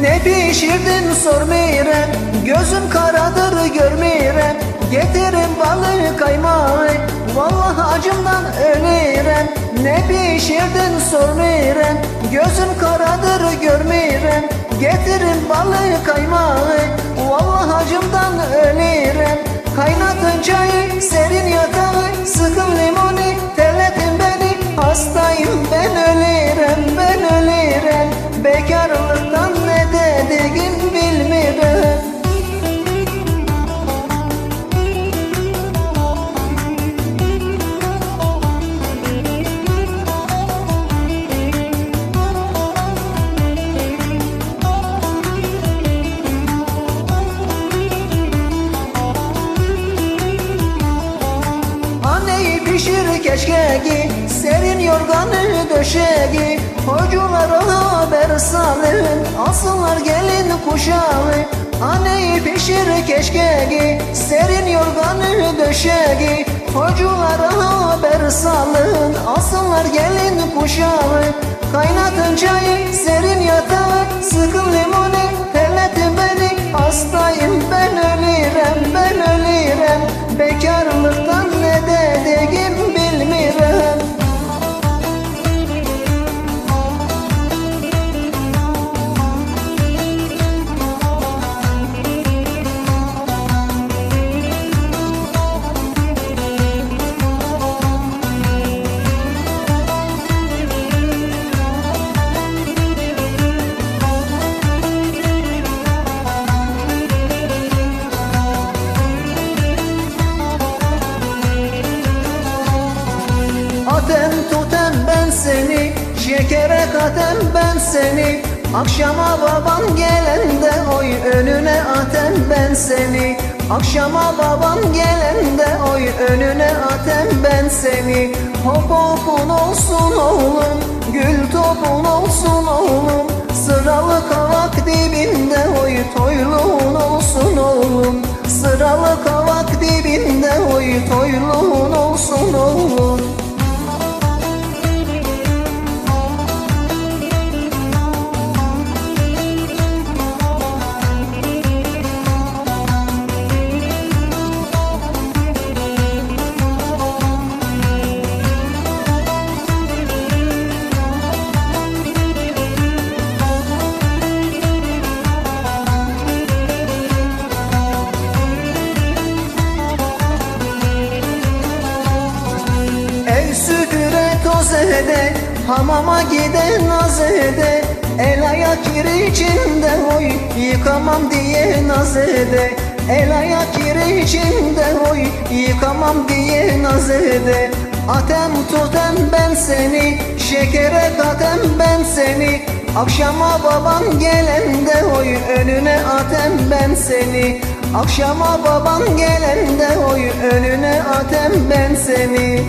Ne pişirdin sormayırım Gözüm karadır görmeyirem Getirin balığı kaymağı Vallahi acımdan ölürem Ne pişirdin sormayırım Gözüm karadır görmeyirem Getirin balığı kaymağı Vallahi acımdan ölürem Kaynatın çayı serin yatağı Sıkın limonu pişir keşkeki Serin yorganı döşegi Hoculara haber salın Alsınlar gelin kuşağı. Anneyi pişir keşkeki Serin yorganı döşegi Hoculara haber salın Alsınlar gelin kuşağı. Kaynatın çayı serin yatağı Sıkın limonu terletin beni Hastayım Şekere katem ben seni. Akşama baban gelende oy önüne atem ben seni. Akşama baban gelende oy önüne atem ben seni. Hop hopun olsun oğlum Gül topun olsun oğlum. Sıralı kavak dibinde oy toyluğun olsun oğlum. Sıralı kavak dibinde oy toyluğun olsun oğlum toz ede Hamama giden naz ede El ayak içinde oy Yıkamam diye naz ede El ayak içinde oy Yıkamam diye naz ede Atem tutem ben seni Şekere katem ben seni. Akşama baban gelende oy Önüne atem ben seni. Akşama baban gelende oy Önüne atem ben seni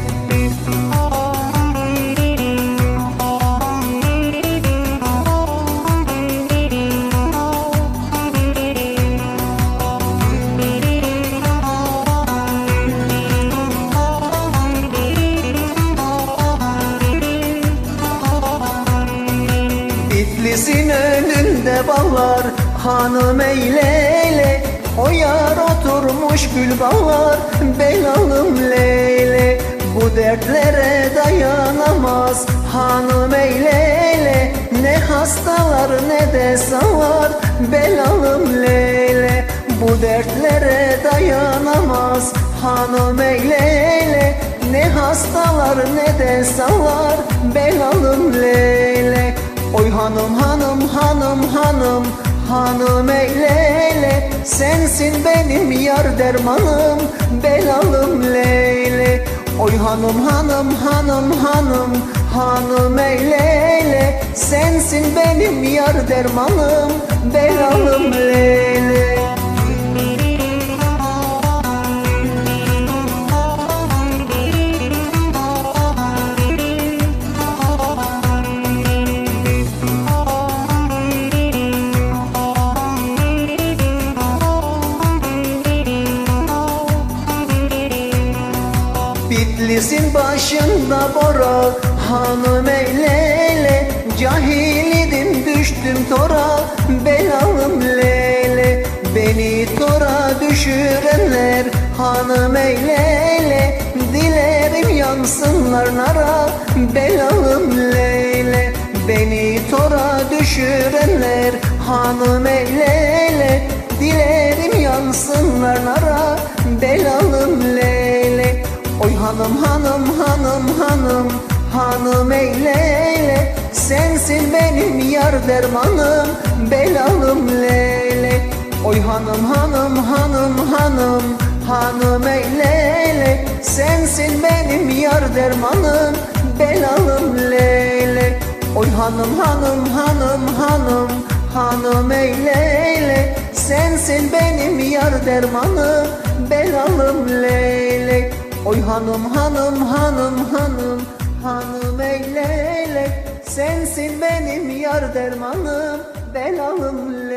ballar hanım eyle O yar oturmuş gül ballar belalım leyle Bu dertlere dayanamaz hanım eyle Ne hastalar ne de sağlar belalım leyle Bu dertlere dayanamaz hanım eyle Ne hastalar ne de sağlar belalım leyle Oy hanım hanım hanım hanım hanım eylele Sensin benim yar dermanım belalım leyle. Oy hanım hanım hanım hanım hanım eylele Sensin benim yar dermanım belalım leyle Bitlis'in başında bora Hanım eylele Cahil idim düştüm tora Belalım lele Beni tora düşürenler Hanım eylele Dilerim yansınlar nara Belalım leyle Beni tora düşürenler Hanım eylele Dilerim yansınlar nara Belalım leyle Oy hanım hanım hanım hanım Hanım eylele Sensin benim yar dermanım Belalım leyle Oy hanım hanım hanım hanım Hanım eylele Sensin benim yar dermanım Belalım leyle Oy hanım hanım hanım hanım Hanım eylele Sensin benim yar dermanım Belalım leyle Oy hanım hanım hanım hanım Hanım eylele. Sensin benim yar dermanım Belalım